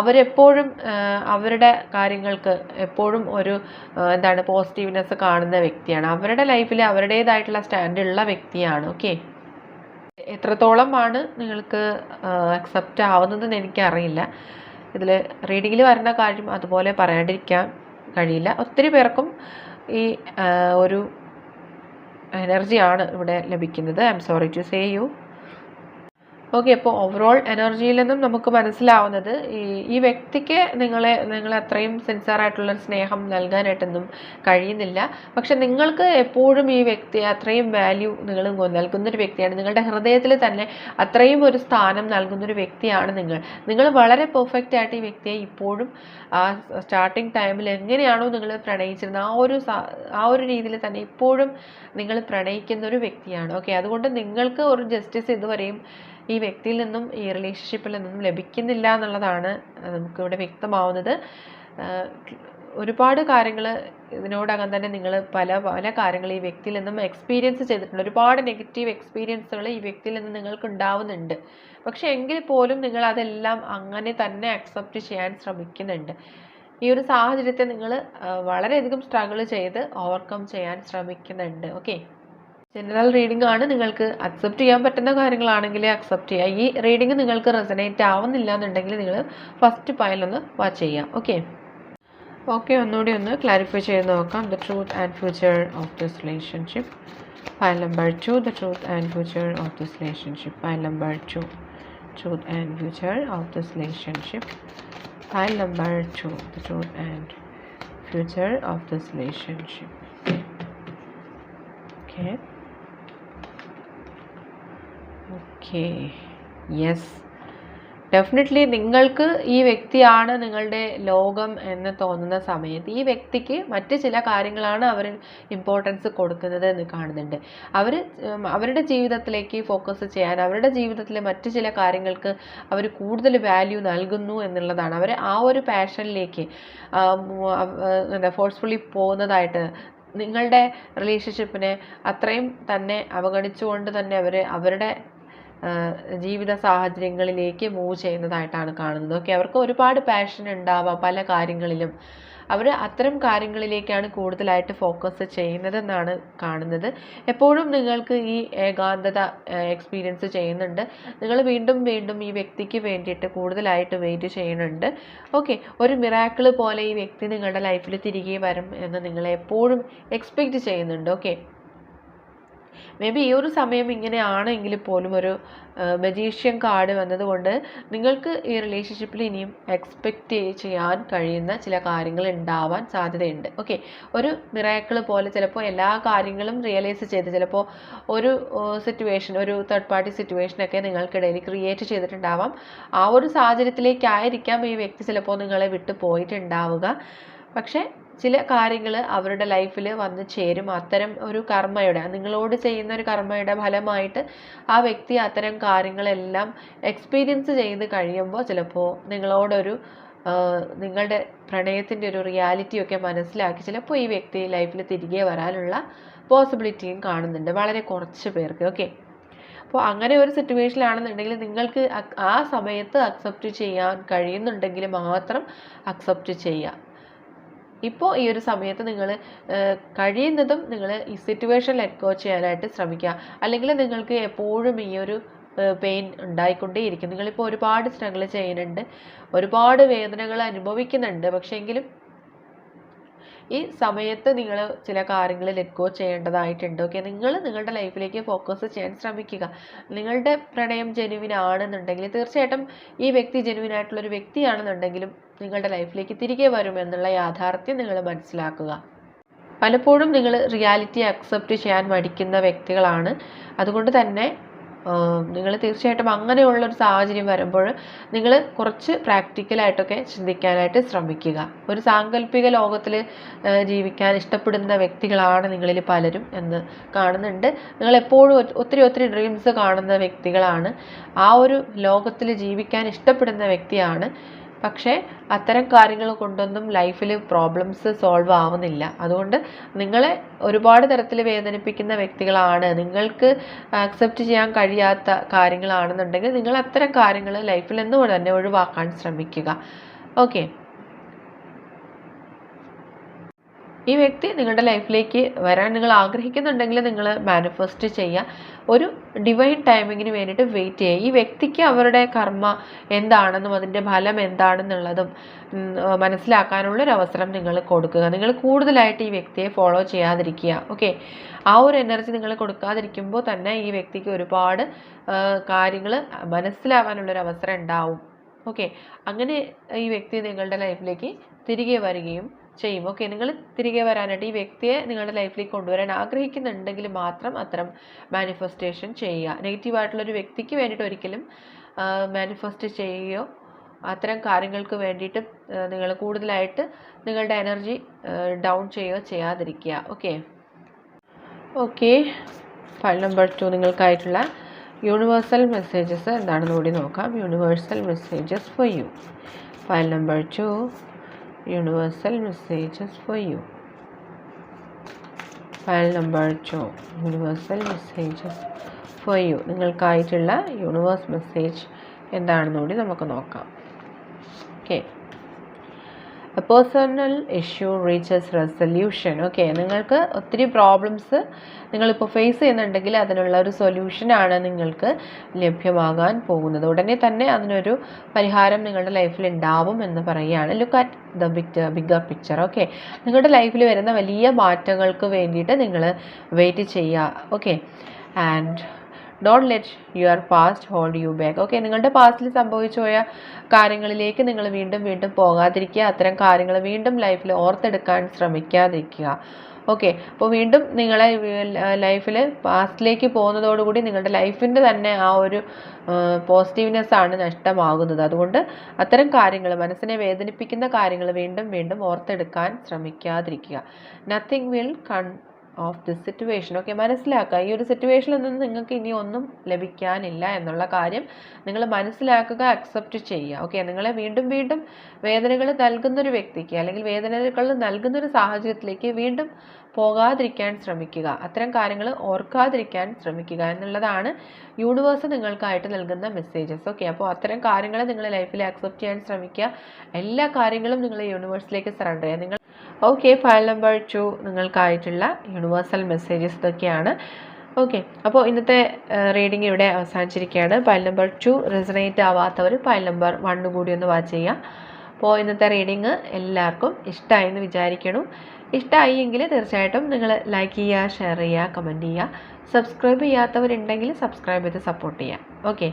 അവരെപ്പോഴും അവരുടെ കാര്യങ്ങൾക്ക് എപ്പോഴും ഒരു എന്താണ് പോസിറ്റീവ്നെസ് കാണുന്ന വ്യക്തിയാണ്. അവരുടെ ലൈഫിൽ അവരുടേതായിട്ടുള്ള സ്റ്റാൻഡ് ഉള്ള വ്യക്തിയാണ്. ഓക്കെ. എത്രത്തോളമാണ് നിങ്ങൾക്ക് അക്സെപ്റ്റ് ആവുന്നതെന്ന് എനിക്കറിയില്ല. ഇതിൽ റീഡിങ്ങിൽ വരുന്ന കാര്യം അതുപോലെ പറയാണ്ടിരിക്കാൻ കഴിയില്ല. ഒത്തിരി പേർക്കും ഈ ഒരു എനർജിയാണ് ഇവിടെ ലഭിക്കുന്നത്. I'm sorry to say you. Okay അപ്പോൾ ഓവറോൾ എനർജിയിൽ നിന്നും നമുക്ക് മനസ്സിലാവുന്നത് ഈ ഈ വ്യക്തിക്ക് നിങ്ങളെ നിങ്ങൾ അത്രയും സിൻസിയർ ആയിട്ടുള്ള സ്നേഹം നൽകാനായിട്ടൊന്നും കഴിയുന്നില്ല. പക്ഷെ നിങ്ങൾക്ക് എപ്പോഴും ഈ വ്യക്തി അത്രയും വാല്യൂ നിങ്ങൾ നൽകുന്നൊരു വ്യക്തിയാണ്. നിങ്ങളുടെ ഹൃദയത്തിൽ തന്നെ അത്രയും ഒരു സ്ഥാനം നൽകുന്നൊരു വ്യക്തിയാണ് നിങ്ങൾ. നിങ്ങൾ വളരെ പെർഫെക്റ്റ് ആയിട്ട് ഈ വ്യക്തിയെ ഇപ്പോഴും ആ സ്റ്റാർട്ടിങ് ടൈമിൽ എങ്ങനെയാണോ നിങ്ങൾ പ്രണയിച്ചിരുന്നത് ആ ഒരു ആ ഒരു രീതിയിൽ തന്നെ ഇപ്പോഴും നിങ്ങൾ പ്രണയിക്കുന്ന ഒരു വ്യക്തിയാണ്. ഓക്കെ അതുകൊണ്ട് നിങ്ങൾക്ക് ഒരു ജസ്റ്റിസ് ഇതുവരെയും ഈ വ്യക്തിയിൽ നിന്നും ഈ റിലേഷൻഷിപ്പിൽ നിന്നും ലഭിക്കുന്നില്ല എന്നുള്ളതാണ് നമുക്കിവിടെ വ്യക്തമാവുന്നത്. ഒരുപാട് കാര്യങ്ങൾ ഇതിനോടകം തന്നെ നിങ്ങൾ പല പല കാര്യങ്ങൾ ഈ വ്യക്തിയിൽ നിന്നും എക്സ്പീരിയൻസ് ചെയ്തിട്ടുണ്ട്. ഒരുപാട് നെഗറ്റീവ് എക്സ്പീരിയൻസുകൾ ഈ വ്യക്തിയിൽ നിന്ന് നിങ്ങൾക്ക് ഉണ്ടാവുന്നുണ്ട്. പക്ഷെ എങ്കിൽ പോലും നിങ്ങൾ അതെല്ലാം അങ്ങനെ തന്നെ അക്സെപ്റ്റ് ചെയ്യാൻ ശ്രമിക്കുന്നുണ്ട്. ഈ ഒരു സാഹചര്യത്തെ നിങ്ങൾ വളരെയധികം സ്ട്രഗിൾ ചെയ്ത് ഓവർകം ചെയ്യാൻ ശ്രമിക്കുന്നുണ്ട്. ഓക്കെ ജനറൽ റീഡിംഗ് ആണ് നിങ്ങൾക്ക് അക്സെപ്റ്റ് ചെയ്യാൻ പറ്റുന്ന കാര്യങ്ങളാണെങ്കിൽ അക്സെപ്റ്റ് ചെയ്യുക ഈ റീഡിംഗ് നിങ്ങൾക്ക് റെസനേറ്റ് ആവുന്നില്ല എന്നുണ്ടെങ്കിൽ നിങ്ങൾ ഫസ്റ്റ് പായലൊന്ന് വാച്ച് ചെയ്യാം. ഓക്കെ ഓക്കെ ഒന്നുകൂടി ഒന്ന് ക്ലാരിഫൈ ചെയ്ത് നോക്കാം. The truth and future of this relationship file number two the truth and future of this relationship file number two truth and future of this relationship file number two the truth and future of this relationship okay okay yes definitely നിങ്ങൾക്ക് ഈ വ്യക്തിയാണ് നിങ്ങളുടെ ലോകം എന്ന് തോന്നുന്ന സമയത്ത് ഈ വ്യക്തിക്ക് മറ്റ് ചില കാര്യങ്ങളാണ് അവർ ഇമ്പോർട്ടൻസ് കൊടുക്കുന്നത് എന്ന് കാണുന്നുണ്ട്. അവർ അവരുടെ ജീവിതത്തിലേക്ക് ഫോക്കസ് ചെയ്യാൻ അവരുടെ ജീവിതത്തിലെ മറ്റ് ചില കാര്യങ്ങൾക്ക് അവർ കൂടുതൽ വാല്യൂ നൽകുന്നു എന്നുള്ളതാണ്. അവർ ആ ഒരു പാഷനിലേക്ക് എന്താ ഫോഴ്സ്ഫുള്ളി പോകുന്നതായിട്ട് നിങ്ങളുടെ റിലേഷൻഷിപ്പിനെ അത്രയും തന്നെ അവഗണിച്ചുകൊണ്ട് തന്നെ അവർ അവരുടെ ജീവിത സാഹചര്യങ്ങളിലേക്ക് മൂവ് ചെയ്യുന്നതായിട്ടാണ് കാണുന്നത്. ഓക്കെ അവർക്ക് ഒരുപാട് പാഷൻ ഉണ്ടാവാം പല കാര്യങ്ങളിലും. അവർ അത്തരം കാര്യങ്ങളിലേക്കാണ് കൂടുതലായിട്ട് ഫോക്കസ് ചെയ്യുന്നതെന്നാണ് കാണുന്നത്. എപ്പോഴും നിങ്ങൾക്ക് ഈ ഏകാന്തത എക്സ്പീരിയൻസ് ചെയ്യുന്നുണ്ട്. നിങ്ങൾ വീണ്ടും വീണ്ടും ഈ വ്യക്തിക്ക് വേണ്ടിയിട്ട് കൂടുതലായിട്ട് വെയിറ്റ് ചെയ്യുന്നുണ്ട്. ഓക്കെ ഒരു മിറാക്കിൾ പോലെ ഈ വ്യക്തി നിങ്ങളുടെ ലൈഫിൽ തിരികെ വരും എന്ന് നിങ്ങൾ എപ്പോഴും എക്സ്പെക്റ്റ് ചെയ്യുന്നുണ്ട്. ഓക്കെ മേ ബി ഈ ഒരു സമയം ഇങ്ങനെ ആണെങ്കിൽ പോലും ഒരു മജീഷ്യൻ കാർഡ് വന്നതുകൊണ്ട് നിങ്ങൾക്ക് ഈ റിലേഷൻഷിപ്പിൽ ഇനിയും എക്സ്പെക്റ്റ് ചെയ്യാൻ കഴിയുന്ന ചില കാര്യങ്ങൾ ഉണ്ടാവാൻ സാധ്യതയുണ്ട്. ഓക്കെ ഒരു മിറാക്കിൾ പോലെ ചിലപ്പോൾ എല്ലാ കാര്യങ്ങളും റിയലൈസ് ചെയ്ത് ചിലപ്പോൾ ഒരു സിറ്റുവേഷൻ ഒരു തേർഡ് പാർട്ടി സിറ്റുവേഷനൊക്കെ നിങ്ങൾക്കിടയിൽ ക്രിയേറ്റ് ചെയ്തിട്ടുണ്ടാവാം. ആ ഒരു സാഹചര്യത്തിലേക്കായിരിക്കാം ഈ വ്യക്തി ചിലപ്പോൾ നിങ്ങളെ വിട്ടു പോയിട്ടുണ്ടാവുക. പക്ഷേ ചില കാര്യങ്ങൾ അവരുടെ ലൈഫിൽ വന്ന് ചേരും. അത്തരം ഒരു കർമ്മയുടെ നിങ്ങളോട് ചെയ്യുന്ന ഒരു കർമ്മയുടെ ഫലമായിട്ട് ആ വ്യക്തി അത്തരം കാര്യങ്ങളെല്ലാം എക്സ്പീരിയൻസ് ചെയ്ത് കഴിയുമ്പോൾ ചിലപ്പോൾ നിങ്ങളോടൊരു നിങ്ങളുടെ പ്രണയത്തിന്റെ ഒരു റിയാലിറ്റിയൊക്കെ മനസ്സിലാക്കി ചിലപ്പോൾ ഈ വ്യക്തി ലൈഫിൽ തിരികെ വരാനുള്ള പോസിബിലിറ്റിയും കാണുന്നുണ്ട്. വളരെ കുറച്ച് പേർക്ക്. ഓക്കെ അപ്പോൾ അങ്ങനെ ഒരു സിറ്റുവേഷനിലാണെന്നുണ്ടെങ്കിൽ നിങ്ങൾക്ക് ആ സമയത്ത് അക്സെപ്റ്റ് ചെയ്യാൻ കഴിയുന്നുണ്ടെങ്കിൽ മാത്രം അക്സെപ്റ്റ് ചെയ്യുക. ഇപ്പോൾ ഈ ഒരു സമയത്ത് നിങ്ങൾ കഴിയുന്നതും നിങ്ങൾ ഈ സിറ്റുവേഷൻ ലെറ്റ് ചെയ്യാനായിട്ട് ശ്രമിക്കുക. അല്ലെങ്കിൽ നിങ്ങൾക്ക് എപ്പോഴും ഈ ഒരു പെയിൻ ഉണ്ടായിക്കൊണ്ടേയിരിക്കും. നിങ്ങളിപ്പോൾ ഒരുപാട് സ്ട്രഗിൾ ചെയ്യുന്നുണ്ട്. ഒരുപാട് വേദനകൾ അനുഭവിക്കുന്നുണ്ട്. പക്ഷേ എങ്കിലും ഈ സമയത്ത് നിങ്ങൾ ചില കാര്യങ്ങൾ ലെറ്റ് ചെയ്യേണ്ടതായിട്ടുണ്ട്. ഓക്കെ നിങ്ങൾ നിങ്ങളുടെ ലൈഫിലേക്ക് ഫോക്കസ് ചെയ്യാൻ ശ്രമിക്കുക. നിങ്ങളുടെ പ്രണയം ജെനുവിൻ ആണെന്നുണ്ടെങ്കിൽ തീർച്ചയായിട്ടും ഈ വ്യക്തി ജെനുവിൻ ആയിട്ടുള്ളൊരു വ്യക്തിയാണെന്നുണ്ടെങ്കിലും നിങ്ങളുടെ ലൈഫിലേക്ക് തിരികെ വരും എന്നുള്ള യാഥാർത്ഥ്യം നിങ്ങൾ മനസ്സിലാക്കുക. പലപ്പോഴും നിങ്ങൾ റിയാലിറ്റി അക്സെപ്റ്റ് ചെയ്യാൻ മടിക്കുന്ന വ്യക്തികളാണ്. അതുകൊണ്ട് തന്നെ നിങ്ങൾ തീർച്ചയായിട്ടും അങ്ങനെയുള്ള ഒരു സാഹചര്യം വരുമ്പോൾ നിങ്ങൾ കുറച്ച് പ്രാക്ടിക്കലായിട്ടൊക്കെ ചിന്തിക്കാനായിട്ട് ശ്രമിക്കുക. ഒരു സാങ്കല്പിക ലോകത്തിൽ ജീവിക്കാൻ ഇഷ്ടപ്പെടുന്ന വ്യക്തികളാണ് നിങ്ങളിൽ പലരും എന്ന് കാണുന്നുണ്ട്. നിങ്ങൾ എപ്പോഴും ഒത്തിരി ഒത്തിരി ഡ്രീംസ് കാണുന്ന വ്യക്തികളാണ്. ആ ഒരു ലോകത്തിൽ ജീവിക്കാൻ ഇഷ്ടപ്പെടുന്ന വ്യക്തിയാണ് പക്ഷേ അത്തരം കാര്യങ്ങൾ കൊണ്ടൊന്നും ലൈഫിൽ പ്രോബ്ലംസ് സോൾവ് ആവുന്നില്ല. അതുകൊണ്ട് നിങ്ങളെ ഒരുപാട് തരത്തിൽ വേദനിപ്പിക്കുന്ന വ്യക്തികളാണ്. നിങ്ങൾക്ക് ആക്സെപ്റ്റ് ചെയ്യാൻ കഴിയാത്ത കാര്യങ്ങളാണെന്നുണ്ടെങ്കിൽ നിങ്ങൾ അത്തരം കാര്യങ്ങൾ ലൈഫിൽ നിന്ന് തന്നെ ഒഴിവാക്കാൻ ശ്രമിക്കുക. ഓക്കെ ഈ വ്യക്തി നിങ്ങളുടെ ലൈഫിലേക്ക് വരാൻ നിങ്ങൾ ആഗ്രഹിക്കുന്നുണ്ടെങ്കിൽ നിങ്ങൾ മാനിഫെസ്റ്റ് ചെയ്യുക. ഒരു ഡിവൈൻ ടൈമിങ്ങിന് വേണ്ടിയിട്ട് വെയിറ്റ് ചെയ്യുക. ഈ വ്യക്തിക്ക് അവരുടെ കർമ്മ എന്താണെന്നും അതിന്റെ ഫലം എന്താണെന്നുള്ളതും മനസ്സിലാക്കാനുള്ള ഒരു അവസരം നിങ്ങൾ കൊടുക്കുക. നിങ്ങൾ കൂടുതലായിട്ട് ഈ വ്യക്തിയെ ഫോളോ ചെയ്യാതിരിക്കുക. ഓക്കെ ആ ഒരു എനർജി നിങ്ങൾ കൊടുക്കാതിരിക്കുമ്പോൾ തന്നെ ഈ വ്യക്തിക്ക് ഒരുപാട് കാര്യങ്ങൾ മനസ്സിലാവാനുള്ളൊരു അവസരം ഉണ്ടാവും. ഓക്കെ അങ്ങനെ ഈ വ്യക്തി നിങ്ങളുടെ ലൈഫിലേക്ക് തിരികെ വരികയും ചെയ്യും. ഓക്കെ നിങ്ങൾ തിരികെ വരാനായിട്ട് ഈ വ്യക്തിയെ നിങ്ങളുടെ ലൈഫിലേക്ക് കൊണ്ടുവരാൻ ആഗ്രഹിക്കുന്നുണ്ടെങ്കിൽ മാത്രം അത്തരം മാനിഫെസ്റ്റേഷൻ ചെയ്യുക. നെഗറ്റീവായിട്ടുള്ളൊരു വ്യക്തിക്ക് വേണ്ടിയിട്ട് ഒരിക്കലും മാനിഫെസ്റ്റ് ചെയ്യുകയോ അത്തരം കാര്യങ്ങൾക്ക് വേണ്ടിയിട്ട് നിങ്ങൾ കൂടുതലായിട്ട് നിങ്ങളുടെ എനർജി ഡൗൺ ചെയ്യുകയോ ചെയ്യാതിരിക്കുക. Okay okay file number two നിങ്ങൾക്കായിട്ടുള്ള universal messages എന്താണെന്ന് കൂടി നോക്കാം. Universal messages for you file number two universal messages for you. File number two universal messages for you നിങ്ങൾക്കായിട്ടുള്ള universe message എന്താണെന്ന് നമുക്ക് നോക്കാം. Okay personal issue reaches resolution okay നിങ്ങൾക്ക് ഒത്തിരി problems നിങ്ങളിപ്പോൾ face ചെയ്യുന്നുണ്ടെങ്കിൽ അതിനുള്ള ഒരു സൊല്യൂഷനാണ് നിങ്ങൾക്ക് ലഭ്യമാകാൻ പോകുന്നത്. ഉടനെ തന്നെ അതിനൊരു പരിഹാരം നിങ്ങളുടെ ലൈഫിൽ ഉണ്ടാവും എന്ന് പറയുകയാണ്. Look at the big bigger picture okay നിങ്ങളുടെ ലൈഫിൽ വരുന്ന വലിയ മാറ്റങ്ങൾക്ക് വേണ്ടിയിട്ട് നിങ്ങൾ വെയിറ്റ് ചെയ്യുക. Okay and don't let your past hold you back okay നിങ്ങളുടെ പാസ്റ്റിൽ സംഭവിച്ചു പോയ കാര്യങ്ങളിലേക്ക് നിങ്ങൾ വീണ്ടും വീണ്ടും പോകാതിരിക്കുക. അത്തരം കാര്യങ്ങൾ വീണ്ടും ലൈഫിൽ ഓർത്തെടുക്കാൻ ശ്രമിക്കാതിരിക്കുക. ഓക്കെ അപ്പോൾ വീണ്ടും നിങ്ങളെ ലൈഫിൽ പാസ്റ്റിലേക്ക് പോകുന്നതോടുകൂടി നിങ്ങളുടെ ലൈഫിന്റെ തന്നെ ആ ഒരു പോസിറ്റീവ്നെസ് ആണ് നഷ്ടമാകുന്നത്. അതുകൊണ്ട് അത്തരം കാര്യങ്ങൾ മനസ്സിനെ വേദനിപ്പിക്കുന്ന കാര്യങ്ങൾ വീണ്ടും വീണ്ടും ഓർത്തെടുക്കാൻ ശ്രമിക്കാതിരിക്കുക. Nothing will come of this situation okay മനസ്സിലാക്കുക ഈ ഒരു സിറ്റുവേഷനിൽ നിന്ന് നിങ്ങൾക്ക് ഇനി ഒന്നും ലഭിക്കാനില്ല എന്നുള്ള കാര്യം നിങ്ങൾ മനസ്സിലാക്കുക അക്സെപ്റ്റ് ചെയ്യുക. ഓക്കെ നിങ്ങളെ വീണ്ടും വീണ്ടും വേദനകൾ നൽകുന്നൊരു വ്യക്തിക്ക് അല്ലെങ്കിൽ വേദനകൾ നൽകുന്നൊരു സാഹചര്യത്തിലേക്ക് വീണ്ടും പോകാതിരിക്കാൻ ശ്രമിക്കുക. അത്തരം കാര്യങ്ങൾ ഓർക്കാതിരിക്കാൻ ശ്രമിക്കുക എന്നുള്ളതാണ് യൂണിവേഴ്സ് നിങ്ങൾക്കായിട്ട് നൽകുന്ന മെസ്സേജസ് ഓക്കെ അപ്പോൾ അത്തരം കാര്യങ്ങൾ നിങ്ങൾ ലൈഫിൽ അക്സെപ്റ്റ് ചെയ്യാൻ ശ്രമിക്കുക. എല്ലാ കാര്യങ്ങളും നിങ്ങൾ യൂണിവേഴ്സിലേക്ക് സറണ്ടർ ചെയ്യുക. നിങ്ങൾ ഓക്കെ ഫയൽ നമ്പർ ടു നിങ്ങൾക്കായിട്ടുള്ള യൂണിവേഴ്സൽ മെസ്സേജസ് ഇതൊക്കെയാണ്. ഓക്കെ അപ്പോൾ ഇന്നത്തെ റീഡിംഗ് ഇവിടെ അവസാനിച്ചിരിക്കുകയാണ്. ഫയൽ നമ്പർ ടു റിസണേറ്റ് ആവാത്തവർ ഫയൽ നമ്പർ വണ്ണു കൂടി ഒന്ന് വാച്ച് ചെയ്യുക. അപ്പോൾ ഇന്നത്തെ റീഡിങ് എല്ലാവർക്കും ഇഷ്ടമായി എന്ന് വിചാരിക്കണം. ഇഷ്ടമായി എങ്കിൽ തീർച്ചയായിട്ടും നിങ്ങൾ ലൈക്ക് ചെയ്യുക ഷെയർ ചെയ്യുക കമന്റ് ചെയ്യുക. സബ്സ്ക്രൈബ് ചെയ്യാത്തവരുണ്ടെങ്കിൽ സബ്സ്ക്രൈബ് ചെയ്ത് സപ്പോർട്ട് ചെയ്യുക. ഓക്കെ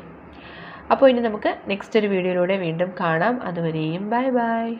അപ്പോൾ ഇനി നമുക്ക് നെക്സ്റ്റ് ഒരു വീഡിയോയിലൂടെ വീണ്ടും കാണാം. അതുവരെയും ബൈ ബൈ